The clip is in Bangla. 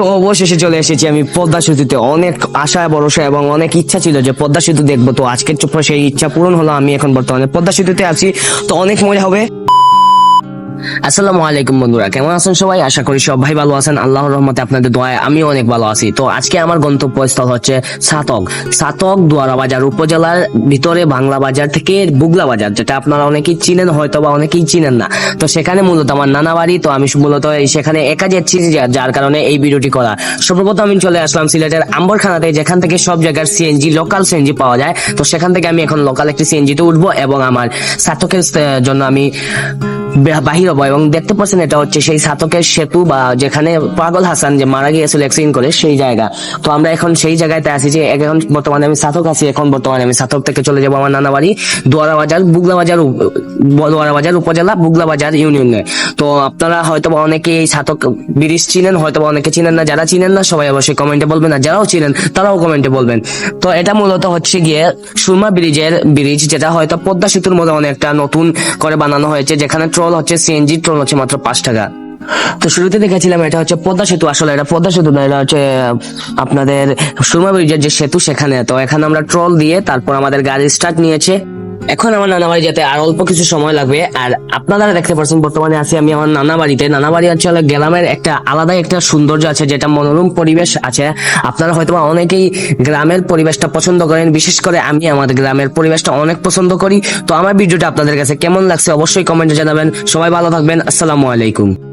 তো অবশেষে চলে এসেছি আমি পদ্মা সেতুতে। অনেক আশা, ভরসা এবং অনেক ইচ্ছা ছিল যে পদ্মা সেতু দেখব। তো আজকের চোপড়া সেই ইচ্ছা পূরণ হলো। আমি এখন বর্তমানে পদ্মা সেতুতে আছি। তো অনেক মজা হবে। আসসালামু আলাইকুম বন্ধুরা, কেমন আছেন সবাই? আশা করি সবাই ভালো আছেন। আল্লাহর রহমতে আপনাদের দোয়ায় আমিও অনেক ভালো আছি। তো আজকে আমার গন্তব্যস্থল হচ্ছে সাতক। সাতক দুয়ারা বাজার উপজেলার ভিতরে বাংলা বাজার থেকে বুগলা বাজার, যেটা আপনারা অনেকেই চিনেন হয়তো বা অনেকেই চিনেন না। তো সেখানে মূলত আমার নানা বাড়ি, তো আমি মূলত সেখানে একা যাচ্ছি যার কারণে এই ভিডিওটি করা। সর্বপ্রথম আমি চলে আসলাম সিলেটের আম্বরখানাতে, যেখান থেকে সব জায়গার সিএনজি লোকাল সিএনজি পাওয়া যায়। তো সেখান থেকে আমি এখন লোকাল একটি সিএনজিতে উঠবো এবং আমার সাতকের জন্য আমি বাহির হব এবং দেখতে পাচ্ছেন এটা হচ্ছে সেই সাতকের সেতু বা যেখানে পাগল হাসান যে মারা গিয়েছিল অ্যাক্সিডেন্ট করে, সেই জায়গা। তো আমরা এখন সেই জায়গাতে আছি যে এখন বর্তমানে আমি সাতক আছি, এখন বর্তমানে আমি সাতক থেকে চলে যাব আমার নানা বাড়ি দোয়ারা বাজার, বুগলা বাজার দোয়ারা বাজার, উপজেলা, বুগলা বাজার ইউনিয়নে তো আপনারা হয়তো বা অনেকে এই সাতক ব্রিজ চিনেন হয়তো বা অনেকে চিনেন না, যারা চিনেন না, সবাই অবশ্যই কমেন্টে বলবেন, আর যারাও চিনেন, তারাও কমেন্টে বলবেন। তো এটা মূলত হচ্ছে গিয়ে সুরমা ব্রিজের ব্রিজ, যেটা হয়তো পদ্মা সেতুর মধ্যে অনেকটা নতুন করে বানানো হয়েছে, যেখানে ট্রল হচ্ছে সিএনজি ট্রল হচ্ছে মাত্র পাঁচ টাকা। তো শুরুতে দেখেছিলাম এটা হচ্ছে পদ্মা সেতু, আসলে এটা পদ্মা সেতু না, এটা হচ্ছে আপনাদের সুরমা ব্রিজের যে সেতু সেখানে। তো এখানে আমরা ট্রল দিয়ে তারপর আমাদের গাড়ি স্টার্ট নিয়েছে। এখন আমার নানা বাড়ি যেতে আর অল্প কিছু সময় লাগবে, আর আপনারা দেখতে পাচ্ছেন বর্তমানে আছি আমি আমার নানা বাড়িতে নানা বাড়ি আসলে গ্রামের একটা আলাদা একটা সৌন্দর্য আছে, যেটা মনোরম পরিবেশ আছে। আপনারা হয়তো অনেকেই গ্রামের পরিবেশটা পছন্দ করেন, বিশেষ করে আমি আমাদের গ্রামের পরিবেশটা অনেক পছন্দ করি। তো আমার ভিডিওটা আপনাদের কাছে কেমন লাগছে অবশ্যই কমেন্টে জানাবেন। সবাই ভালো থাকবেন, আসসালামু আলাইকুম।